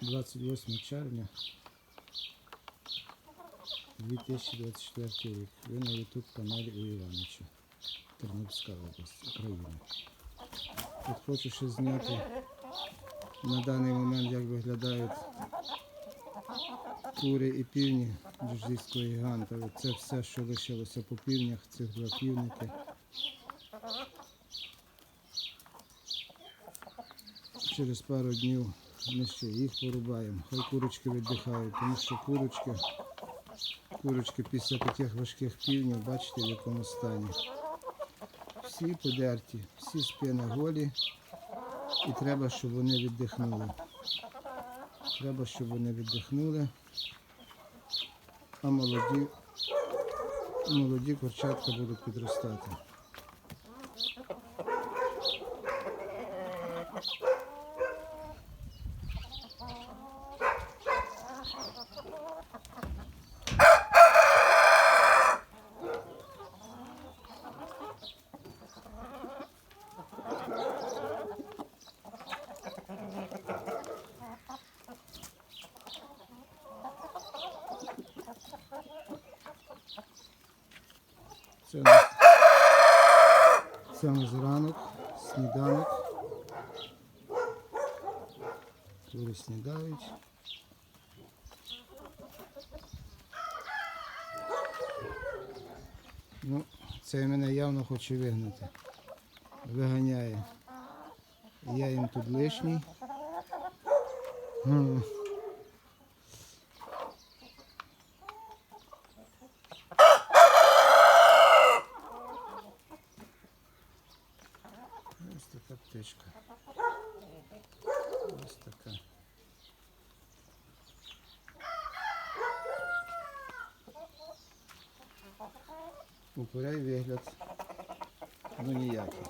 28 червня 2024 рік. Ви на YouTube каналі у Івановича. Тернопільська область, Україна. Тут хочу ще зняти на даний момент, як виглядають кури і півні джуждійського гіганта. Це все, що лишилося по півнях, цих два півники. Через пару днів ми ще їх порубаємо. Хай курочки віддихають, тому що курочки, курочки після таких важких півнів, бачите, в якому стані. Всі подерті, всі спини голі, і треба, щоб вони віддихнули. Треба, щоб вони віддихнули. А молоді, молоді курчатка будуть підростати. Це у нас, це у ранок, сніданок. Кури снідають. Ну, це мене явно хоче вигнати. Виганяє. Я їм тут лишній. Така птичка. Ось така. Упирай вигляд. Ну ніякий.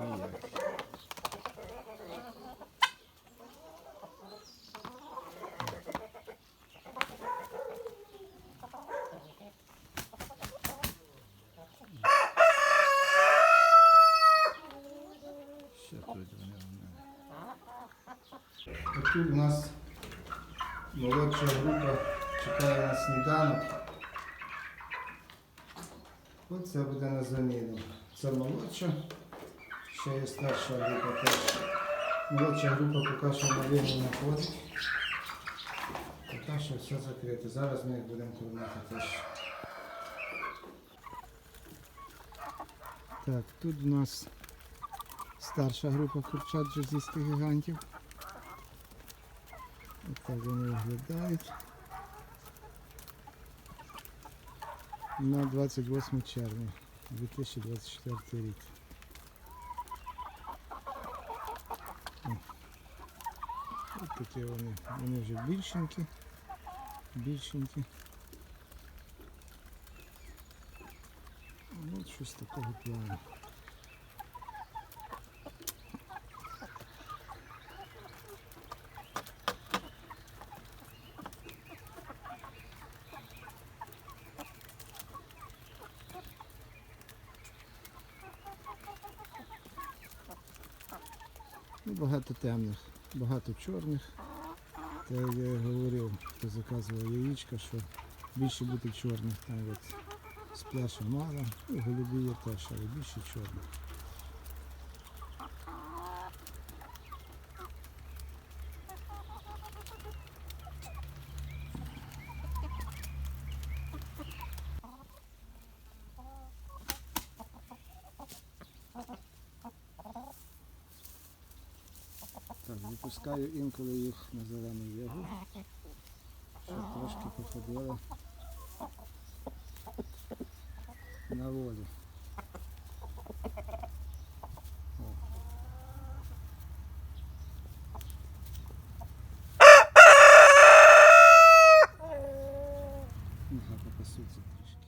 Ніякий. Ще тут в у нас молодша група чекає на сніданок. Оце буде на заміну. Це молодша, ще є старша група теж. Молодша група поки що на війну не ходить. Поки що все закрите. Зараз ми їх будемо кормити теж. Так, тут у нас старша група курчат джерсійських гігантів. Ось так вони виглядають. На 28 червня 2024 рік. Ось такі вони. Вони вже більшенькі. Більшенькі. Ну, От щось такого плану. Ну, багато темних, багато чорних. Та як я говорив, хто заказував яєчка, що більше буде чорних. Там от пляшу мало, і голубі є теж, але більше чорних. Так, Випускаю інколи їх на зелену ягу, щоб трошки походили на волі. Нехай попасуться трішки.